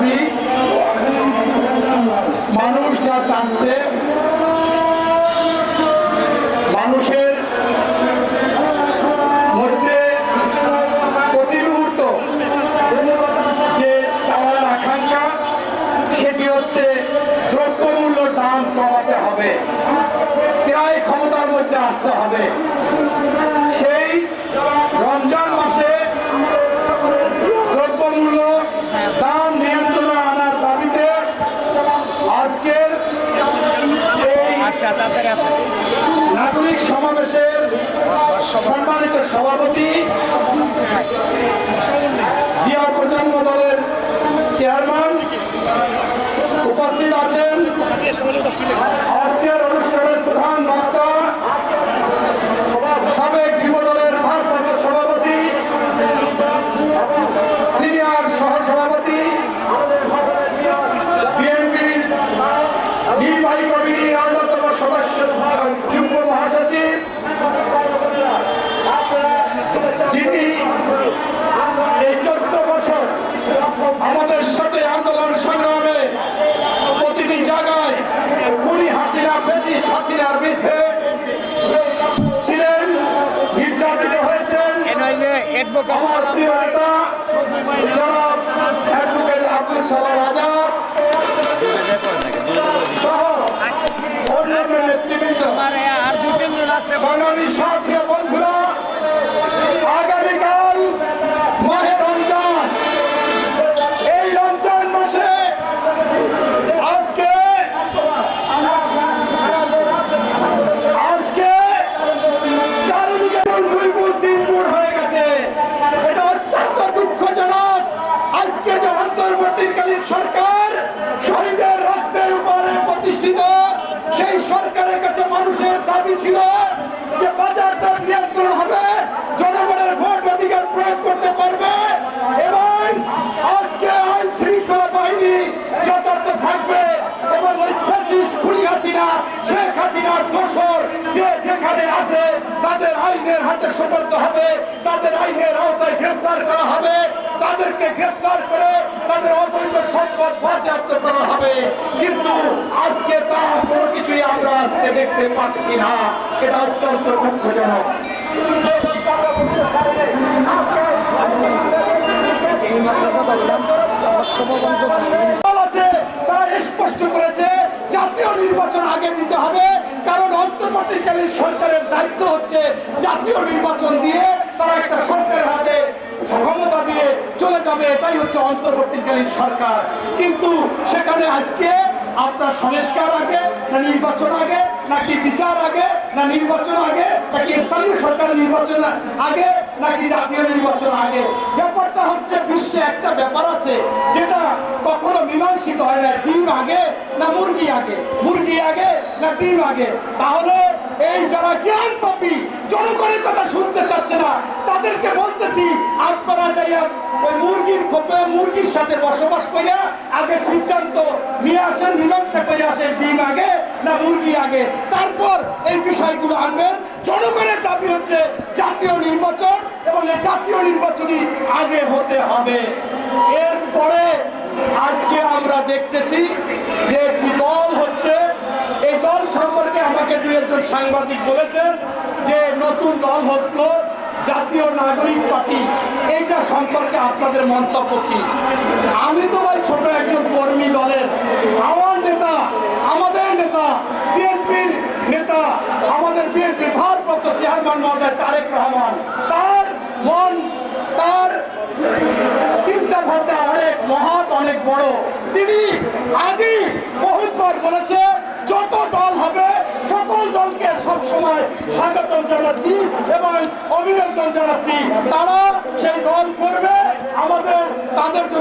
আপনি মানুষ যা চাচ্ছে, মানুষের মধ্যে প্রতি মুহূর্ত যে চাওয়ার আকাঙ্ক্ষা, সেটি হচ্ছে দ্রব্যমূল্য দাম কমাতে হবে প্রায় ক্ষমতার মধ্যে আসতে হবে। সেই নাগরিক সমাবেশের সম্মানিত সভাপতি জিয়া আমাদের সাথে আন্দোলন সংগ্রামে প্রতিটি জায়গায় খুনি হাসিনা ফেসিস্ট হাসিনার বিরুদ্ধে ছিলেন নির্যাতিত হয়েছেন। আমার প্রিয় নেতা জনাব অ্যাডভোকেট আব্দুল সালাম আজাদ সহ অন্যান্য নেতৃবৃন্দ। সংগ্রামী সাথী বন্ধুরা সরকার শহীদের রক্তের উপরে প্রতিষ্ঠিত। সেই সরকারের কাছে মানুষের দাবি ছিল যে বাজার দর নিয়ন্ত্রণ হবে, জনগণের ভোট অধিকার প্রয়োগ করতে পারবে এবং আজকে আইন শৃঙ্খলা বাহিনী যথার্থ থাকবে এবং ওই ফ্যাসিস্ট খুনি হাসিনা, শেখ হাসিনার দোসর যে যেখানে আছে, তাদের আইনের হাতে সমর্থ হবে, তাদের আইনের আওতায় গ্রেপ্তার করা হবে, তাদেরকে গ্রেপ্তার করে তাদের অবৈধ সম্পদ বাজেয়াপ্ত করা হবে। কিন্তু আজকে তা কোনো কিছুই আমরা আজকে দেখতে পাচ্ছি না। এটা অত্যন্ত দুঃখজনক। স্পষ্ট করেছে, জাতীয় নির্বাচন আগে দিতে হবে, কারণ সরকারের দায়িত্ব হচ্ছে জাতীয় নির্বাচন দিয়ে তারা একটা সরকারের হাতে ক্ষমতা দিয়ে চলে যাবে এটাই হচ্ছে অন্তর্বর্তীকালীন সরকার। কিন্তু সেখানে আজকে আপনার সংস্কার আগে, না নির্বাচন আগে, নাকি বিচার আগে, না নির্বাচন আগে, নাকি স্থানীয় সরকার নির্বাচন আগে, নাকি জাতীয় নির্বাচন আগে? ব্যাপারটা হচ্ছে, বিশ্বে একটা ব্যাপার আছে, যেটা কখনো মীমাংসিত হয় না, ডিম আগে না মুরগি আগে? মুরগি আগে না ডিম আগে? তাহলে এই যারা জ্ঞান পাপি জনগণের কথা শুনতে চাচ্ছে না, তাদেরকে বলতেছি, আপনারা যাইয়া ওই মুরগির খোপে মুরগির সাথে বসবাস করে আগে সিদ্ধান্ত, নিয়ে আসেন, মীমাংসা করে আসেন, ডিম আগে না মুরগি আগে? তারপর এই বিষয়গুলো আনবেন। জনগণের দাবি হচ্ছে জাতীয় নির্বাচন এবং এই জাতীয় নির্বাচনই আগে হতে হবে। এরপরে আজকে আমরা দেখতেছি যে একটি দল হচ্ছে, এই দল সম্পর্কে আমাকে দু একজন সাংবাদিক বলেছেন যে নতুন দল হলো জাতীয় নাগরিক পার্টি, এইটা সম্পর্কে আপনাদের মন্তব্য কি? আমি তো ভাই ছোট একজন কর্মী দলের, আমার নেতা, আমাদের নেতা, বিএনপির নেতা, আমাদের বিএনপির ভারপ্রাপ্ত চেয়ারম্যান মহোদয় তারেক রহমান, তার মন, তার চিন্তাভাবনা অনেক মহৎ, অনেক বড়। তিনি আগে বহুতবার বলেছে, যত দল হবে সবসময় স্বাগত জানাচ্ছি এবং অভিনন্দন জানাচ্ছি। তারা সেই দল করবে আমাদের তাদের জন্য